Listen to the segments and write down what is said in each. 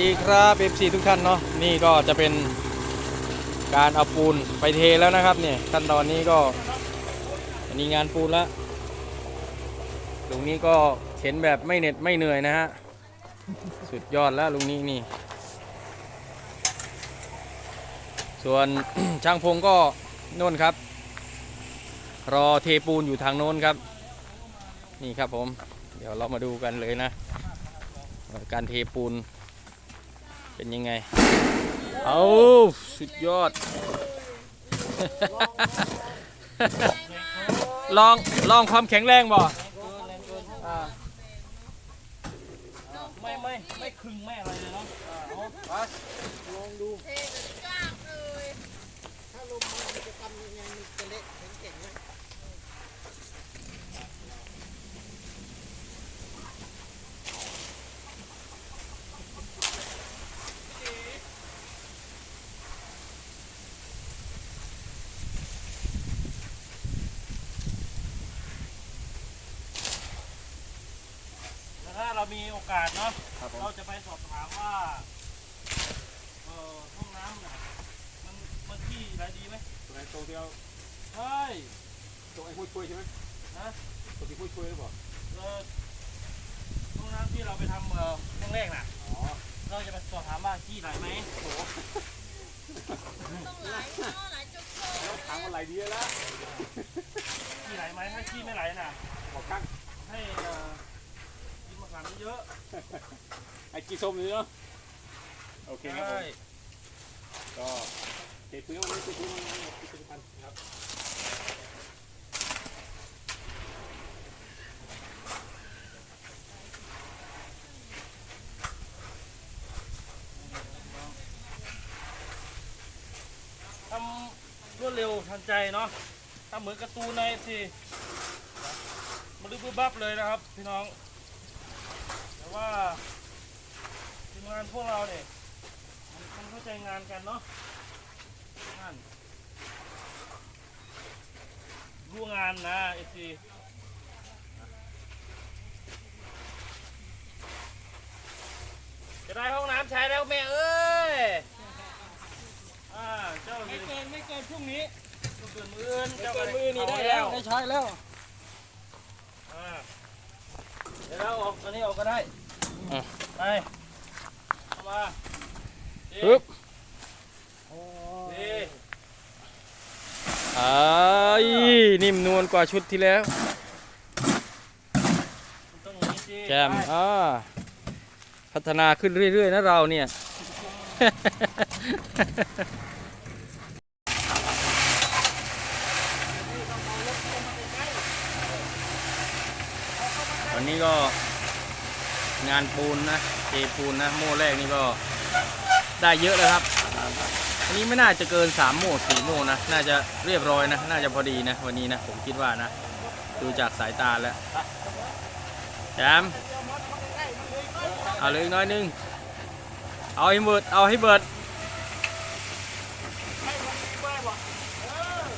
ดีครับเอฟซีทุกท่านเนาะนี่ก็จะเป็นการเอาปูนไปเทแล้วนะครับเนี่ยขั้นตอนนี้ก็อันนี้งานปูนละลุงนี้ก็เข็นแบบไม่เหน็ดไม่เหนื่อยนะฮะสุดยอดแล้วลุงนี้นี่ ส่วนช่างพงก็โน่นครับ รอเทปูนอยู่ทางโน้นครับ นี่ครับผม เดี๋ยวเรามาดูกันเลยนะ การเทปูน เป็นยังไง เอาสุดยอด ลอง ลองความแข็งแรงบ่ไม่ไม่ไม่คึงไม่อะไรเลยเนาะอ่าเอาลองดูเทเลยจ้างเลย ถ้าลมมามันจะทำยังไงมันจะเละแข็งๆไหม แล้วถ้าเรา มีโอกาสเนาะครับผมเราจะไปสอบถามว่าเอ่อห้องน้ำน่ะมันมันที่อะไรดีไหมตรงไหนตรงที่เราใช่ตรงไอ้ห้วยช่วยใช่ไหมฮะตรงที่ห้วยช่วยหรือเปล่าเออห้องน้ำที่เราไปทำเอ่อห้องแรกน่ะ อ๋อเราจะไปสอบถามว่าที่ไหลไหมต้องหลายข้อหลายจุดโซ่แล้วถามว่าไหลดีแล้วที่ไหลไหมถ้าที่ไม่ไหลน่ะ บอกข้างให้เอ่อกินมะขามเยอะไอ้กีส้มนี่เนาะโอเคๆครับผใช่มก็เทพื้นวันนี้เทพื้นวันนี้ที่สำคัญนะครับทำรวดเร็วทันใจเนาะทำเหมือนการ์ตูนในสิมันดูบึ้บบับเลยนะครับ พี่น้อง แต่ว่าทีมงานพวกเราเนี่ยมันมันเข้าใจงานกันเนาะงานรู้งานนะเอซีจะได้ห้องน้ำใช้แล้วแม่เอ้ยอ่าเจ้าไม่เกินไม่เกินพรุ่งนี้ไม่เกินมืออื่นเจ้าเกินมือนี่ได้แล้วได้ใช้แล้ว อ่าเดี๋ยวเรา ออกตัวนี้ออกก็ได้อะ ไปเข้ามาดีปึ๊บดีไอ้ายนิ่มนวลกว่าชุดที่แล้ว มันต้องอย่างนี้สิแจมไปอ่าพัฒนาขึ้นเรื่อย ๆ นะเราเนี่ย วันนี้ก็ งานปูนนะเทปูนนะโม่แรกนี่ก็ได้เยอะแล้วครับวันนี้ไม่น่าจะเกิน3โม่4โม่นะ น่าจะเรียบร้อยนะ น่าจะพอดีนะ วันนี้นะผมคิดว่านะ ดูจากสายตาแล้วแจมเอาเลยอีกน้อยนึง เอาให้เบิด เอาให้เบิด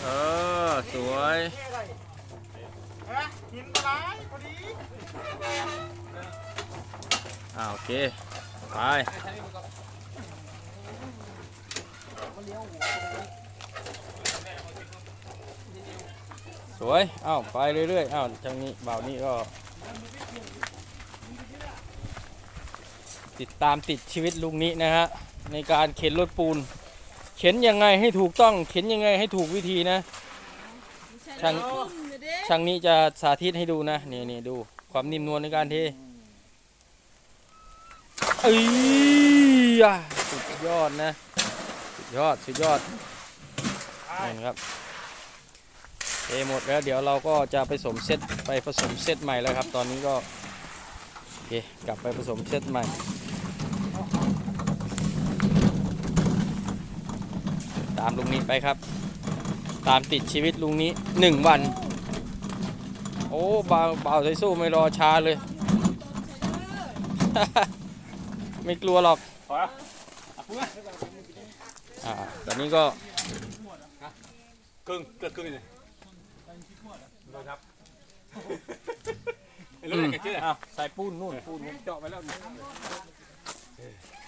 เออ สวยหินปลายพอดี อ่าโอเค ไป สวยเอ้าไปเรื่อยๆเอ้าทางนี้บ่าวนี้ก็ ติดตามติดชีวิตลุงนี้นะฮะ ในการเข็นรถปูน เข็นยังไงให้ถูกต้อง เข็นยังไงให้ถูกวิธีนะ ช่าง ช่างนี้จะสาธิตให้ดูนะ นี่นี่ดูความนิ่มนวลในการเท เอ้ยสุดยอดนะ สุดยอด สุดยอดนี่นครับเทหมดแล้วเดี๋ยวเราก็จะไปผสมเซตไปผสมเซตใหม่แล้วครับ ตอนนี้ก็โอเคกลับไปผสมเซตใหม่ตามลุงนี้ไปครับ ตามติดชีวิตลุงนี้หนึ่งวัน โอ้เบาวบ่าใส่สู้ไม่รอช้าเลย ไม่กลัวหรอกพอแล้วอะพูดไหมอ่าตอนนี้ก็ครึ่งเกิดครึ่งเลยโดนครับไอ้รถอืไหนมกันชื่ออ้าวใส่ปูนนู่นปูนเจาะไปแล้วนี่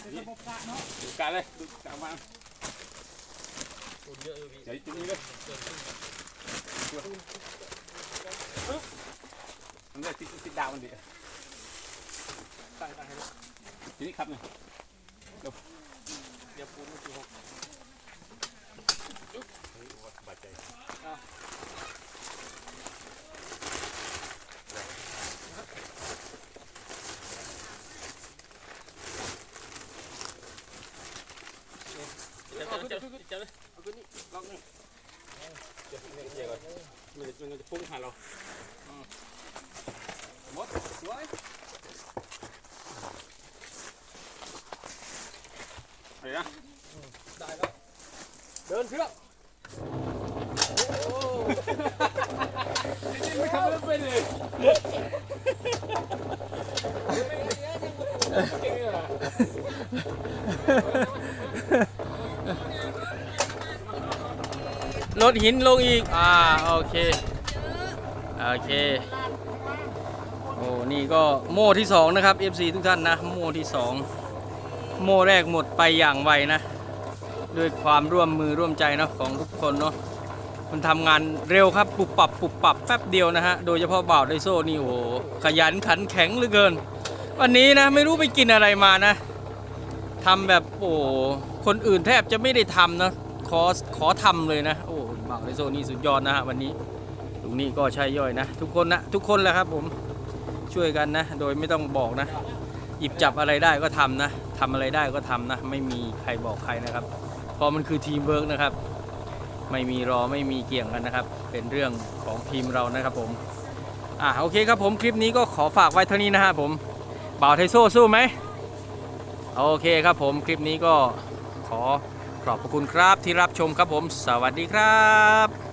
เป็นระบบกะเนาะดูการเลยดูการวางปูนเยอะอยู่พี่เดี๋ยวจุดนี้เลยเกินครึ่งมันได้ติดติดดาวมันดิตั้งตั้งให้ด้วย ทีนี้ครับเนี่ยเดี๋ยวปูนมันคือหกบาดใจเดี๋ยวเดี๋ยวเดี๋ยวเดี๋ยวเอาขึ้นนี่ลองนี่เดี๋ยวเดี๋ยวเดี๋ยวก่อนมันจะมันจะพุ่งหาเราหมดสวย อะไรนะได้แล้ว เดินเครื่องๆไม่ทำอะไรเป็นเลยลดหินลงอีก อ่า โอเค โอเค โอ้ นี่ก็โม่ที่สองนะครับ FC ทุกท่านนะ โม่ที่สอง โม่แรกหมดไปอย่างไวนะ ด้วยความร่วมมือร่วมใจเนาะของทุกคนเนาะมันทำงานเร็วครับปุบปับปุบปับแป๊บเดียวนะฮะโดยเฉพาะบ่าวไดโซ่นี่โอ้โหขยันขันแข็งเหลือเกิน วันนี้นะไม่รู้ไปกินอะไรมานะทำแบบโอ้คนอื่นแทบจะไม่ได้ทำนะขอขอทำเลยนะ โอ้บ่าวไดโซ่นี่สุดยอดนะฮะวันนี้ลุงนี่ก็ใช่ย่อยนะ ทุกคนนะทุกคนแหละครับผมช่วยกันนะ โดยไม่ต้องบอกนะ หยิบจับอะไรได้ก็ทำนะทำอะไรได้ก็ทำนะ ไม่มีใครบอกใครนะครับ เพราะมันคือทีมเวิร์กนะครับ ไม่มีรอไม่มีเกี่ยงกันนะครับ เป็นเรื่องของทีมเรานะครับผมอะโอเคครับผมคลิปนี้ก็ขอฝากไว้เท่านี้นะฮะผมบ่าวไทโซ่สู้ไหมโอเคครับผมคลิปนี้ก็ขอขอบพระคุณครับที่รับชมครับผม สวัสดีครับ